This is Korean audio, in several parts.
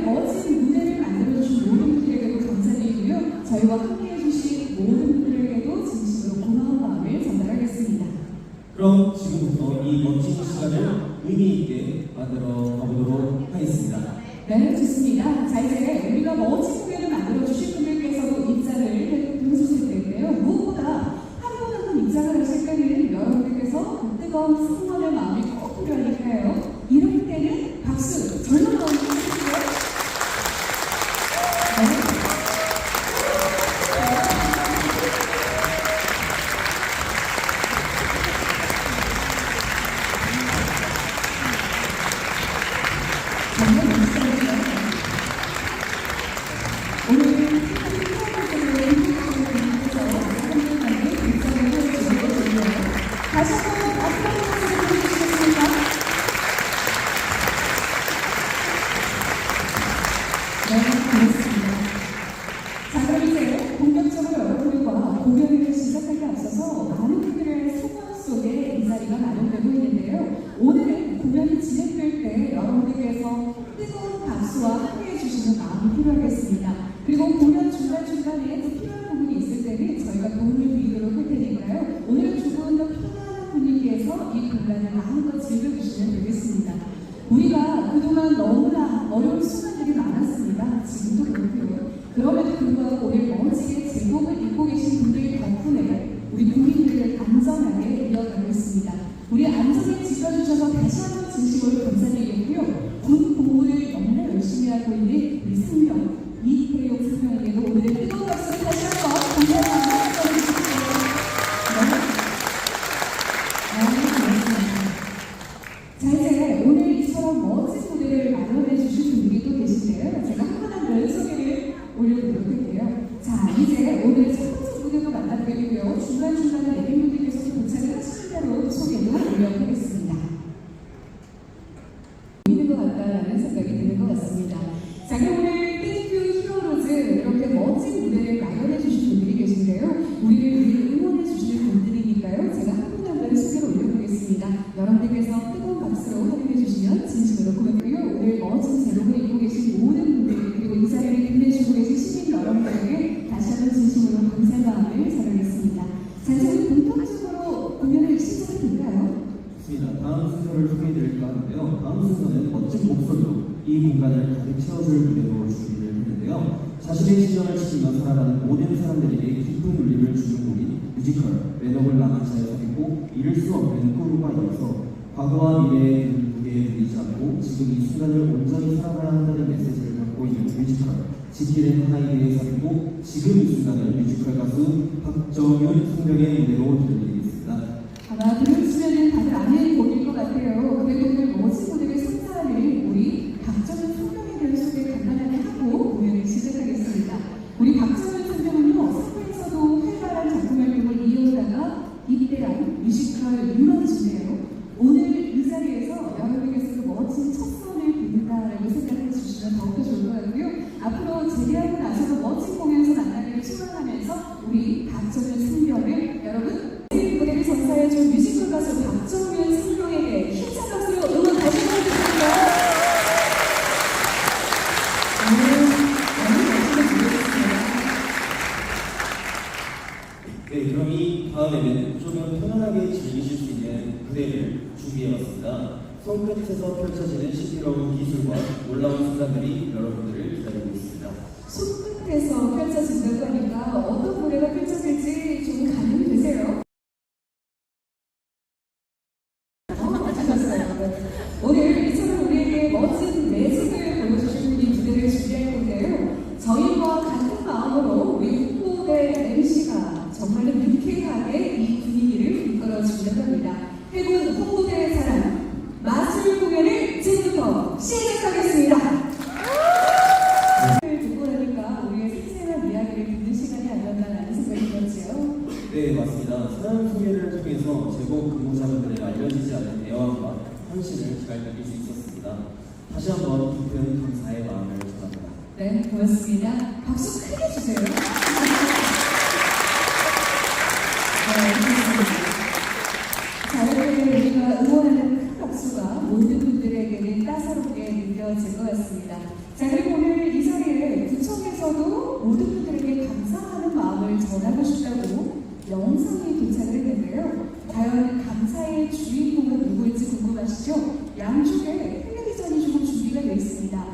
멋진 무대를 만들어주신 모든 분들에게도 감사드리고요. 저희와 함께 해주신 모든 분들에게도 진심으로 고마운 마음을 전달하겠습니다. 그럼 지금부터 이 멋진 시간을 의미 있게 만들어 가보도록 하겠습니다. 네, 좋습니다. 자, 이제 우리가 멋진 공연을 만들어주신 공간을 마음껏 즐겨주시면 되겠습니다. 우리가 그동안 너무나 어려운 순간들이 많았습니다. 지금도 그렇고요. 그럼에도 불구하고 오늘 멋지게 제복을 입고 계신 분들 덕분에 우리 국민들을 안전하게 이어가고 있습니다. 자신의 시간을 지키며 살아가는 모든 사람들에게 기쁜 울림을 주는 곡인 뮤지컬 매너블 라마차에서 했고 잃을 수 없는 꿈과 이어서 과거와 미래의 무게에 들리지 않고 지금 이 순간을 온전히 살아가야 한다는 메시지를 갖고 있는 뮤지컬 지키는 하이웨이에 살고 지금 이 순간을 뮤지컬 가수 박정윤 성명의 무대로 들려드리겠습니다. 아마 들으시면 다들 아는 곡일 것 같아요. 그래도 오늘 멋진 무대를 손끝에서 펼쳐지는 신비로운 기술과 놀라운 순간들이 여러분들을 기다리고 있습니다. 손끝에서 펼쳐진다고 하니까 어떤 무대가 펼쳐질지 좀 감이 되세요? 어, 맞으셨어요. 오늘 이처럼 우리에게 멋진 알려지지 않은 대화와 헌신을 잘 느낄 수 있었습니다. 다시 한번 깊은 감사의 마음을 전합니다. 네, 고맙습니다. 박수 크게 주세요. 네, 이렇게 우리가 응원하는 큰 박수가 모든 분들에게는 따사롭게 느껴질 것 같습니다. 자, 그리고 모든 분들에게 감사하는 마음을 전하고 싶다고 영상이 도착을 했는데요. 감사의 주인공은 누구일지 궁금하시죠? 양쪽에 텔레비전이 조금 준비가 되어 있습니다.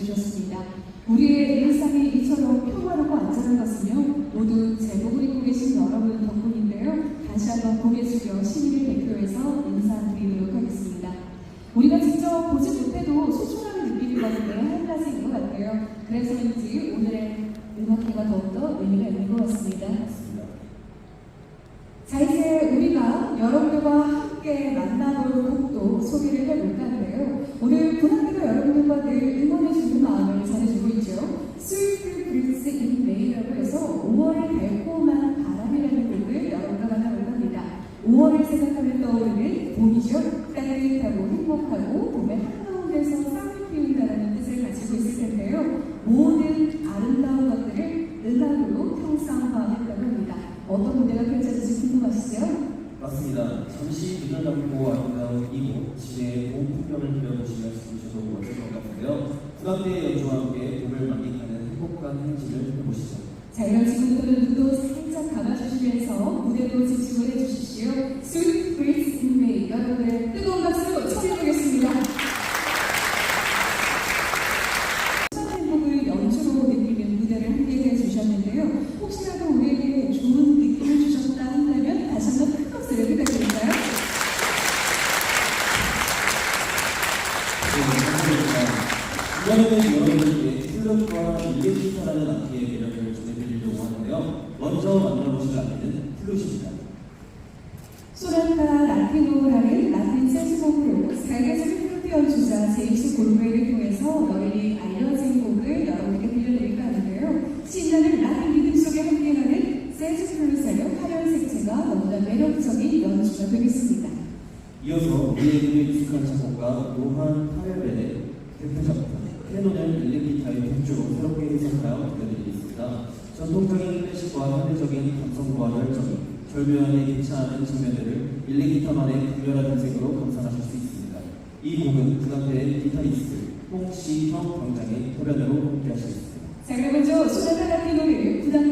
주셨습니다. 우리의 일상이 이처럼 평화롭고 안전한 것은요, 모두 제복을 입고 계신 여러분 덕분인데요. 다시 한번 고개 숙여 시민을 대표해서 인사드리도록 하겠습니다. 우리가 직접 보지 못해도 소중함을 느끼는 것은 한 가지인 것 같아요. 그래서인지 오늘의 음악회가 더욱더 의미가 있는 것 같습니다. 자 이제 우리가 여러분들과 함께 만나볼 곡도 소개를 해볼까 하는데요. 오늘 분학교가 여러분들과 늘 응원해주는 마음을 전해주고 있죠. 스위트 브리스 인 메이라고 해서 5월의 달콤한 바람이라는 곡을 여러분과 만나볼까 합니다. 5월을 생각하면 떠오르는 봄이죠. 따뜻하고 행복하고 봄의 한가운데서 싹을 피운다는 뜻을 가지고 있을 텐데요. 모든 아름다운 것들을 음악으로 형상화했다고 합니다. 어떤 무대가 펼쳐질지 궁금하시죠? 맞습니다. 잠시 눈을 아름다운 이곳 진해의 봄 풍경을 그려보시면 들으셔도 멋질 것 같은데요. 부담대 연주와 함께 봄을 만끽하는 행복한 행진을 해보시죠. 자, 이런 지금부터는 눈도 살짝 감아주시면서 무대로 집중을 해주십시오. Sweet Breeze in May. 여러분의 뜨거운 박수로 청해보겠습니다. 혹시라도 우리에게 좋은 느낌을 주셨다 한다면 다시 한번 큰 박수를 감사합니다. 이번에는 여러분들께 플룻과 일렉기타라는 악기의 매력을 전해드리려고 하는데요. 먼저 만나보실 악기는 플룻입니다. 소란과 라틴어라는 라틴 재즈곡으로 세계적인 플루트 연주자 제임스 골웨이를 통해서 널리 알려진 곡을 여러분께 들려드릴까 하는데요. 신나는 라틴 리듬 속에 함께하는 재즈 플루트의 화려한 색채가 너무나 매력적인 연주가 되겠습니다. 이어서 우리에게 익숙한 작곡가 요한 파렐렌의 대표작품 캐논을 일렉기타의 편주로 새롭게 해석하여 들려드리겠습니다. 전통적인 클래식과 현대적인 감성과 열정이 절묘하게 개차하는 장면들을 일렉기타만의 강렬한 음색으로 감상하실 수 있습니다. 이 곡은 부담대의 기타리스트 홍시형 함께하실 수 있습니다. 자, 그럼 먼저 소란과 라틴어를 부담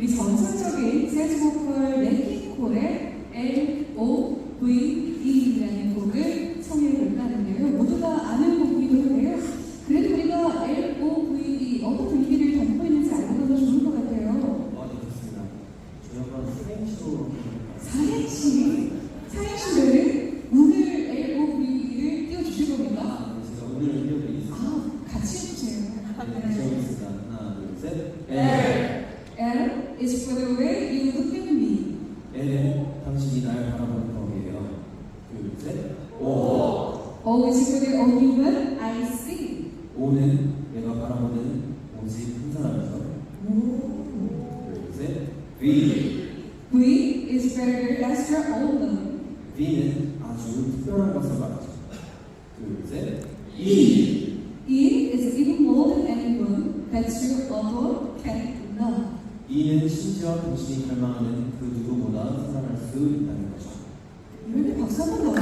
우리 전설적인 재즈보컬 레킹콜의 L.O.V.E라는 곡을 소개해볼까는데요. 모두가 아는 곡이기도 한데요. 그래도 우리가 L.O.V.E 어떤 의미를 담고 있는지 알고 가면 좋을 것 같아요. 아, 네, 좋습니다. 저희 한번 사행시로 사행시? 사행시를? 오늘 L.O.V.E를 띄워주실 겁니까? 아, 네, 제가 오늘 띄워드리겠습니다. 아, 같이 해주세요. 네, 네. 좋습니다. 하나, 둘, 셋. L. 은 당신이 날 바라보는 법이에요. 둘, 셋. O is for the only one I see. O는 내가 바라보는 오직 한 사람이죠. 둘, 셋. V. V is the lesser alone. V는 아주 특별한 것을 말하죠. 둘, 셋. E. E is even more than anyone that you adore can love. E는 심지어 당신이 갈망하는 그 누구보다 사랑할 수 있다는 거죠. 이럴 때 박수 한번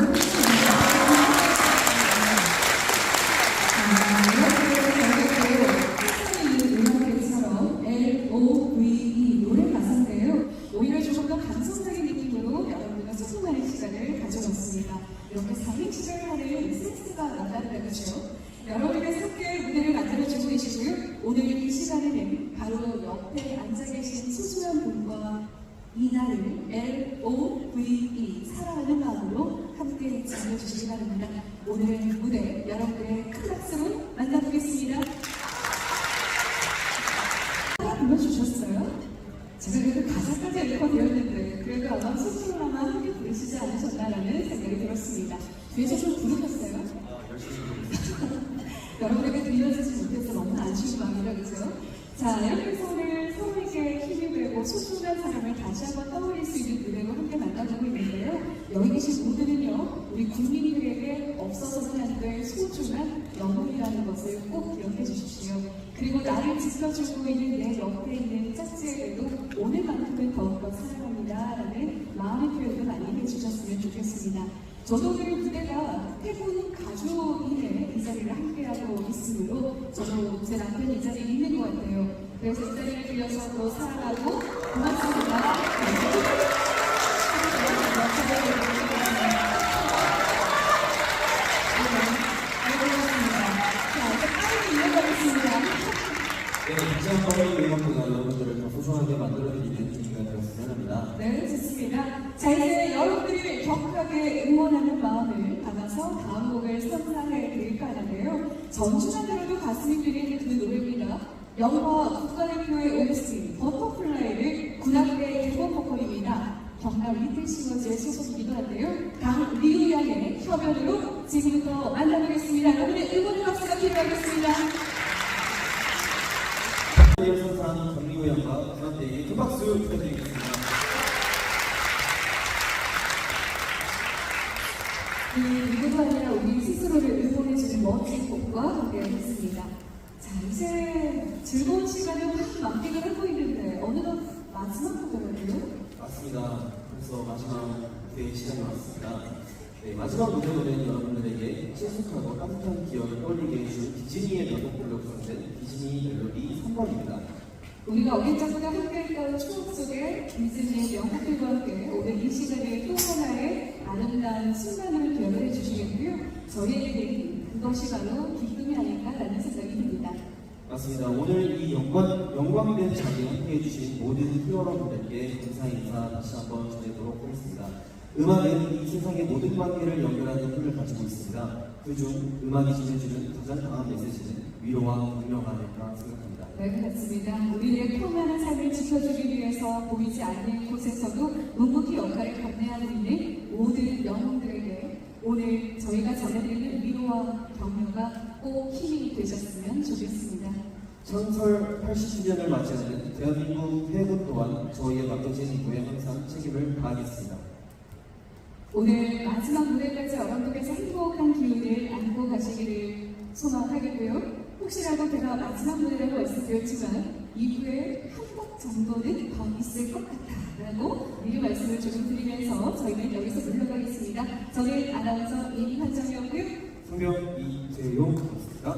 소통하는 시간을 가져봤습니다. 이렇게 4인식을 하는 센스가 난다는 거죠. 여러분께서 함께 무대를 만들어주고 계시고요. 오늘 이 시간에는 바로 옆에 앉아 계신 소중한 분과 이날을 L-O-V-E 사랑하는 마음으로 함께 즐겨주시기 바랍니다. 오늘의 무대 여러분의 큰 박수로 만나보겠습니다. 하나 불러주셨어요? 제가 그래도 가사까지 읽어 드렸는데 그래도 아마 소중하나 함께 부르시지 않으셨나라는 생각이 들었습니다. 뒤에서 좀 부르셨어요? 여러분에게 들려주지 못해서 너무 아쉬운 마음이라 그죠? 자, 오늘 서로에게 힘이 되고 소중한 사람을 다시 한번 떠올릴 수 있는 무대로 함께 만나보고 있는데요. 여기 계신 모두는요, 우리 국민들에게 없어서는 안 될 소중한 영혼이라는 것을 꼭 기억해 주십시오. 그리고 나를 지켜주고 있는 내 옆에 있는 짝지에게도 오늘만큼은 더욱더 사랑합니다 라는 마음의 표현을 많이 해주셨으면 좋겠습니다. 저도 오늘 무대가 태국 가족인의 이 자리를 함께하고 있으므로 저도 제 남편이 이 자리에 있는 것 같아요. 그래서 이 자리를 빌려서 또 사랑하고 고맙습니다. 자, 이제 빨리 이어가겠습니다. 네, 다시 한번 이 음악보다 여러분들을 더 소중하게 만들어드리는 계기가 되었으면 합니다. 네, 좋습니다. 자, 이제 여러분들이 격하게 응원하는 마음을 담아서 다음 곡을 선사해 드릴까 하는데요. 전주만 들어도 가슴이 뛰는 그 노래입니다. 영화 국가대표의 OST 버터플라이를 군악대 기본 보컬입니다. 경남 리틀싱어즈의 소속이기도 한데요. 강리우 양의 협연으로 지금부터 만나보겠습니다. 여러분의 응원의 박수가 필요하겠습니다. 강리호 양과 그한테에게 큰 박수 부탁드리겠습니다. 그 누구도 아니라 우리 스스로를 응원해주는 멋진 곡과 함께 했습니다. 자, 이제 즐거운 시간을 확 만끽을 하고 있는데, 어느덧 마지막 무대라고요? 맞습니다. 벌써 마지막 무대의 시간이 왔습니다. 네, 마지막 무대 노래는 여러분들에게 친숙하고 따뜻한 기억을 떠올리게 해준 디즈니의 명곡들로 구성된 디즈니 멜로디 3번입니다. 우리가 어릴 적부터 함께했던 추억 속에 디즈니의 명곡들과 함께 오늘 이 시간에 또 하나의 아름다운 순간을 표현해 주시겠고요. 저희에게 그것이 바로 기쁨이 아닐까라는 생각이 듭니다. 맞습니다. 오늘 이 영광, 영광된 자리에 함께해 주신 모든 히어로분들께 감사 인사 다시 한번 전해도록 하겠습니다. 음악은 이 세상의 모든 관계를 연결하는 힘을 가지고 있습니다. 그중 음악이 전해주는 가장 강한 메시지는 위로와 격려가 아닐까 생각합니다. 네, 그렇습니다. 우리의 평안한 삶을 지켜주기 위해서 보이지 않는 곳에서도 묵묵히 역할을 감내하고 있는 모든 영웅들에게 오늘 저희가 전해드리는 위로와 격려가 꼭 힘이 되셨으면 좋겠습니다. 창설 80주년을 맞이하는 대한민국 해군 또한 저희의 맡겨진 임무에 항상 책임을 다하겠습니다. 오늘 마지막 무대까지 여러분께서 행복한 기운을 안고 가시기를 소망하겠고요. 혹시라도 제가 마지막 무대라고 말씀드렸지만 이후에 한 곡 정도는 더 있을 것 같다라고 미리 말씀을 조금 드리면서 저희는 여기서 물러가겠습니다. 저는 아나운서 임한정이었고요. 성경 이재용이었습니다.